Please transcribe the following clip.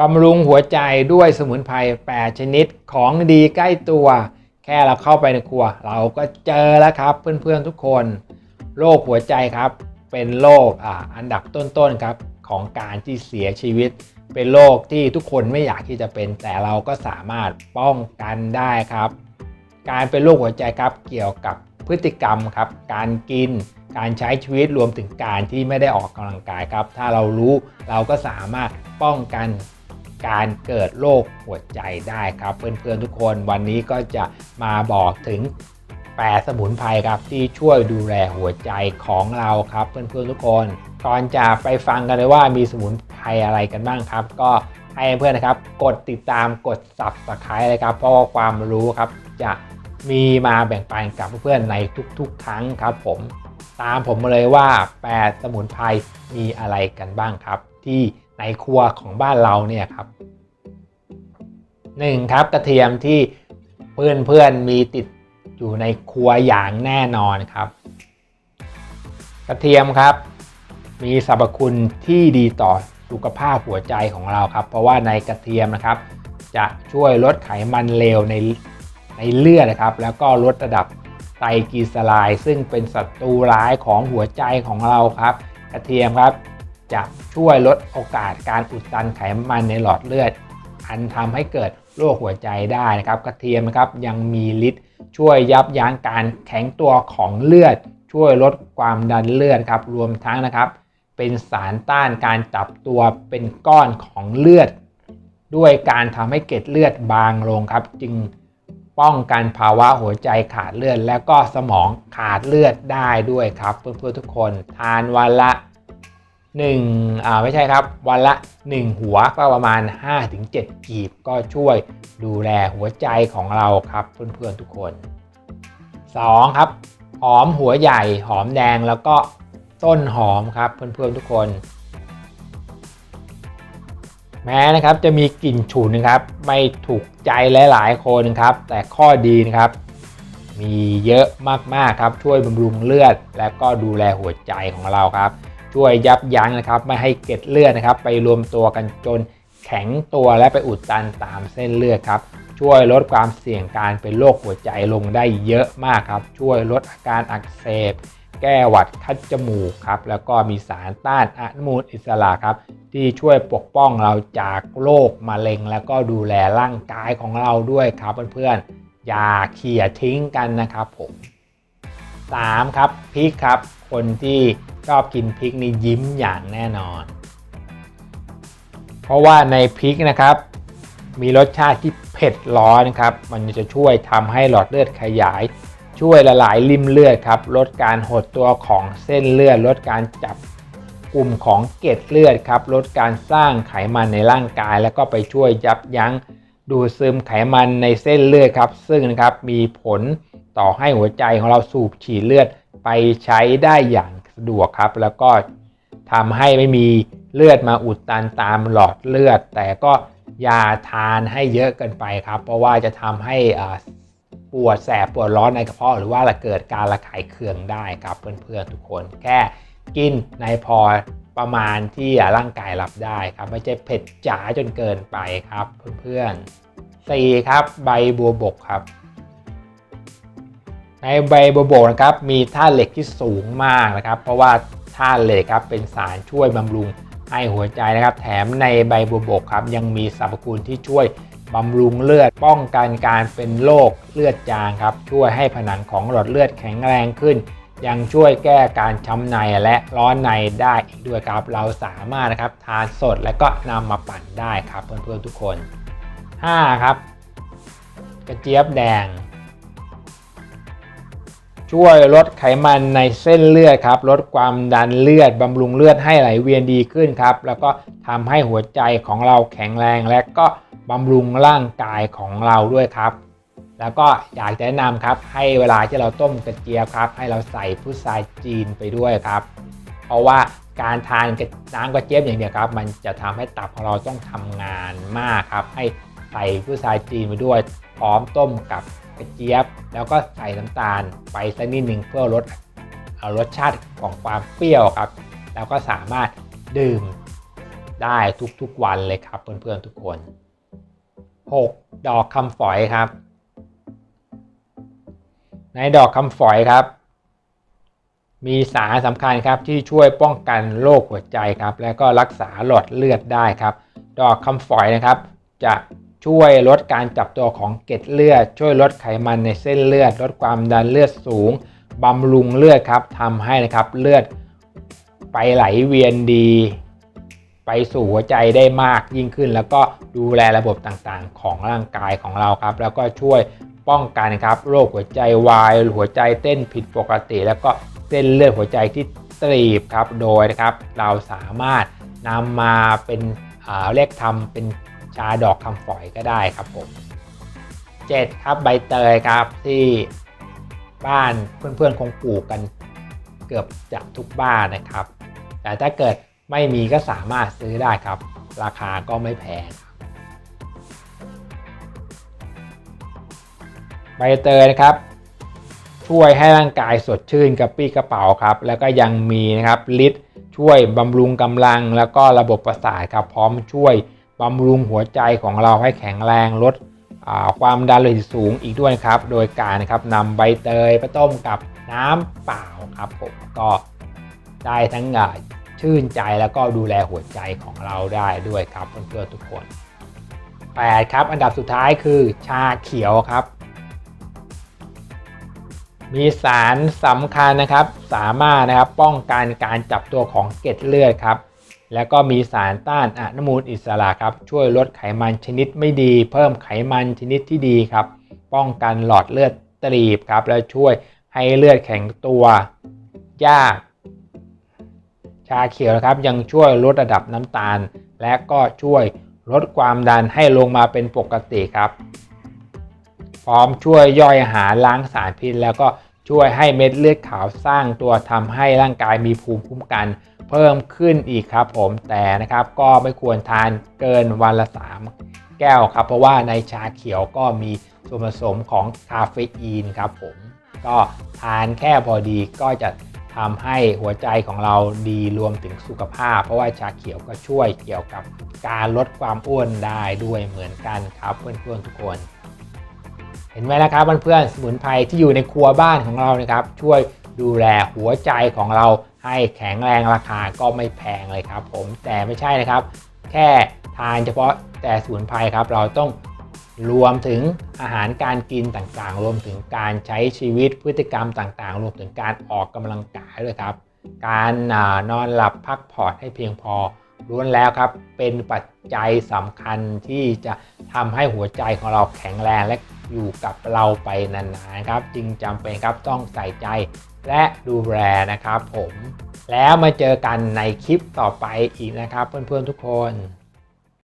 บำรุงหัวใจด้วยสมุนไพร8ชนิดของดีใกล้ตัว แค่เราเข้าไปในครัว เราก็เจอแล้วครับเพื่อนๆทุกคนโรคหัวใจครับ เป็นโรคออันดับต้นๆครับของการที่เสียชีวิต เป็นโรคที่ทุกคนไม่อยากที่จะเป็น แต่เราก็สามารถป้องกันได้ครับ การเป็นโรคหัวใจครับเกี่ยวกับพฤติกรรมครับ การกิน การใช้ชีวิตรวมถึงการที่ไม่ได้ออกกำลังกายครับ ถ้าเรารู้เราก็สามารถป้องกัน การเกิดโรคหัวใจได้ครับ เพื่อนๆทุกคนวันนี้ก็จะมาบอกถึงแปรสมุนไพรครับที่ช่วยดูแลหัวใจของเราครับเพื่อนๆทุกคนก่อนจะไปฟังกันเลยว่ามีสมุนไพรอะไรกันบ้างครับ ก็ให้เพื่อนนะครับ กดติดตามกด subscribe เลยครับเพราะว่าความรู้ครับจะมีมาแบ่งปันกับเพื่อนๆในทุกๆ ครั้งครับ ผมตามผมมาเลยว่าแปรสมุนไพรมีอะไรกันบ้างครับ ที่ ในครัวของบ้านเราเนี่ยครับ 1. ครับกระเทียมที่เพื่อนๆมีติดอยู่ในครัวอย่างแน่นอนครับ กระเทียมครับ มีสรรพคุณที่ดีต่อสุขภาพหัวใจของเราครับ เพราะว่าในกระเทียมนะครับ จะช่วยลดไขมันเลวในในเลือดนะครับ แล้วก็ลดระดับไตรกลีเซอไรด์ซึ่งเป็นศัตรูร้ายของหัวใจของเราครับ กระเทียมครับ จะช่วยลดโอกาสการอุดตันไขมันในหลอดเลือด อันทำให้เกิดโรคหัวใจได้นะครับ กระเทียมนะครับยังมีฤทธิ์ช่วยยับยั้งการแข็งตัวของเลือด ช่วยลดความดันเลือดครับรวมทั้งนะครับ เป็นสารต้านการจับตัวเป็นก้อนของเลือด ด้วยการทำให้เกล็ดเลือดบางลงครับ จึงป้องกันภาวะหัวใจขาดเลือด แล้วก็สมองขาดเลือดได้ด้วยครับ เพื่อนๆทุกคนทานวันละ 1อ่าไม่ใช่ครับ วันละ 1 หัวก็ประมาณ 5-7 กีบ ก็ช่วยดูแลหัวใจของเราครับเพื่อนๆทุกคน 2. ครับ หอมหัวใหญ่หอมแดงแล้วก็ต้นหอมครับเพื่อนๆทุกคน แม้นะครับจะมีกลิ่นฉุนนะครับ ไม่ถูกใจหลายๆคนครับ แต่ข้อดีนะครับมีเยอะมากๆครับช่วยบำรุงเลือด และก็ดูแลหัวใจของเราครับ ช่วยยับยั้งนะครับ ไม่ให้เกล็ดเลือดนะครับ ไปรวมตัวกันจนแข็งตัวและไปอุดตันตามเส้นเลือดครับ ช่วยลดความเสี่ยงการเป็นโรคหัวใจลงได้เยอะมากครับ ช่วยลดอาการอักเสบ แก้หวัดคัดจมูกครับ แล้วก็มีสารต้านอนุมูลอิสระครับ ที่ช่วยปกป้องเราจากโรคมะเร็ง แล้วก็ดูแลร่างกายของเราด้วยครับเพื่อนๆ อย่าเขี่ยทิ้งกันนะครับผม 3. ครับพริกครับ คนที่ ชอบกินพริกนี่ยิ้มอย่างแน่นอน เพราะว่าในพริกนะครับ มีรสชาติที่เผ็ดร้อนครับ มันจะช่วยทำให้หลอดเลือดขยาย ช่วยละลายริมเลือดครับ ลดการหดตัวของเส้นเลือด ลดการจับกลุ่มของเกล็ดเลือดครับ ลดการสร้างไขมันในร่างกาย แล้วก็ไปช่วยยับยั้งดูดซึมไขมันในเส้นเลือดครับ ซึ่งนะครับมีผลต่อให้หัวใจของเราสูบฉีดเลือดไปใช้ได้อย่าง สะดวกครับ แล้วก็ทำให้ไม่มีเลือดมาอุดตันตามหลอดเลือด แต่ก็อย่าทานให้เยอะเกินไปครับ เพราะว่าจะทำให้ปวดแสบปวดร้อนในกระเพาะหรือว่าเกิดการระคายเคืองได้ครับเพื่อนๆทุกคนแค่กินในพอประมาณที่ร่างกายรับได้ครับ ไม่ใช่เผ็ดจ๋าจนเกินไปครับเพื่อนๆ 4. ครับ ใบบัวบกครับ ในใบโบัวบนะครับมีธาตุเหล็กที่สูงมากนะครับ เพราะว่าธาตุเหล็กครับเป็นสารช่วยบำรุงให้หัวใจนะครับ แถมในใบโบัวบครับยังมีสรรพคุณที่ช่วยบำรุงเลือดป้องกันการเป็นโรคเลือดจางครับ ช่วยให้ผนังของหลอดเลือดแข็งแรงขึ้น ยังช่วยแก้การช้ำในและร้อนในได้อีกด้วยครับ เราสามารถนะครับทานสดและก็นำมาปั่นได้ครับเพื่อนๆทุกคน 5. ครับ กระเจี๊ยบแดง ช่วยลดไขมันในเส้นเลือดครับ ลดความดันเลือดบำรุงเลือดให้ไหลเวียนดีขึ้นครับ แล้วก็ทำให้หัวใจของเราแข็งแรง และก็บำรุงร่างกายของเราด้วยครับ แล้วก็อยากจะแนะนำครับ ให้เวลาที่เราต้มกระเจี๊ยบครับ ให้เราใส่พุทราจีนไปด้วยครับ เพราะว่าการทานน้ำกระเจี๊ยบอย่างเดียวครับ มันจะทำให้ตับของเราต้องทำงานมากครับ ให้ใส่พุทราจีนไปด้วย พร้อมต้มกับ กระเจี๊ยบ แล้วก็ใส่น้ำตาลไปสักนิดหนึ่งเพื่อลดรสชาติของความเปรี้ยวครับ แล้วก็สามารถดื่มได้ทุกๆวันเลยครับเพื่อนๆทุกคน 6. ดอกคำฝอยครับ ในดอกคำฝอยครับ มีสารสำคัญครับที่ช่วยป้องกันโรคหัวใจครับ และก็รักษาหลอดเลือดได้ครับ ดอกคำฝอยนะครับ จะ ช่วยลดการจับตัวของเกล็ดเลือด ช่วยลดไขมันในเส้นเลือด ลดความดันเลือดสูงบำรุงเลือดครับทำให้นะครับเลือดไปไหลเวียนดี ไปสู่หัวใจได้มากยิ่งขึ้น แล้วก็ดูแลระบบต่างๆ ของร่างกายของเราครับ แล้วก็ช่วยป้องกันครับโรคหัวใจวาย หัวใจเต้นผิดปกติ แล้วก็เส้นเลือดหัวใจที่ตีบครับโดยนะครับ เราสามารถนำมาเป็นเรียกทำเป็น ชาดอกคำฝอยก็ได้ครับผม 7. ครับใบเตยครับที่บ้านเพื่อนๆคงปลูกกันเกือบจะทุกบ้านนะครับ แต่ถ้าเกิดไม่มีก็สามารถซื้อได้ครับ ราคาก็ไม่แพงใบเตยนะครับ ช่วยให้ร่างกายสดชื่นกระปี้กระเป๋าครับ แล้วก็ยังมีนะครับฤทธิ์ช่วยบำรุงกำลังแล้วก็ระบบประสาทครับ พร้อมช่วย บำรุงหัวใจของเราให้แข็งแรงลดความดันโลหิตสูงอีกด้วยครับ โดยการนะครับนำใบเตยไปต้มกับน้ำเปล่าครับผมก็ได้ทั้งชื่นใจแล้วก็ดูแลหัวใจของเราได้ด้วยครับเพื่อนๆทุกคน8ครับอันดับสุดท้ายคือชาเขียวครับ มีสารสำคัญนะครับ สามารถนะครับป้องกันการจับตัวของเกล็ดเลือดครับ แล้วก็มีสารต้านอนุมูลอิสระครับ ช่วยลดไขมันชนิดไม่ดี เพิ่มไขมันชนิดที่ดีครับ ป้องกันหลอดเลือดตีบครับ แล้วช่วยให้เลือดแข็งตัวยาก ชาเขียวนะครับยังช่วยลดระดับน้ำตาล และก็ช่วยลดความดันให้ลงมาเป็นปกติครับ พร้อมช่วยย่อยอาหารล้างสารพิษ แล้วก็ช่วยให้เม็ดเลือดขาวสร้างตัวทำให้ร่างกายมีภูมิคุ้มกัน พิ่มขึ้นอีกครับผมแต่นะครับก็ไม่ควรทานเกินวันละ 3 แก้วครับ เพราะว่าในชาเขียวก็มีส่วนผสมของคาเฟอีนครับผมก็ทานแค่พอดีก็จะทำให้หัวใจของเราดีรวมถึงสุขภาพ เพราะว่าชาเขียวก็ช่วยเกี่ยวกับการลดความอ้วนได้ด้วยเหมือนกันครับเพื่อนๆทุกคน เห็นไหมนะครับเพื่อนๆสมุนไพรที่อยู่ในครัวบ้านของเรานะครับ ช่วยดูแลหัวใจของเรา ให้แข็งแรงราคาก็ไม่แพงเลยครับ ผมแต่ไม่ใช่นะครับ แค่ทานเฉพาะแต่สมุนไพรครับ เราต้องรวมถึงอาหารการกินต่างๆ รวมถึงการใช้ชีวิตพฤติกรรมต่างๆ รวมถึงการออกกำลังกายด้วยครับ การนอนหลับพักผ่อนให้เพียงพอล้วนแล้วครับ เป็นปัจจัยสำคัญที่จะทำให้หัวใจของเราแข็งแรงและอยู่กับเราไปนานๆครับ จึงจำเป็นครับต้องใส่ใจ และดูแลนะครับผม แล้วมาเจอกันในคลิปต่อไปอีกนะครับ เพื่อนๆทุกคน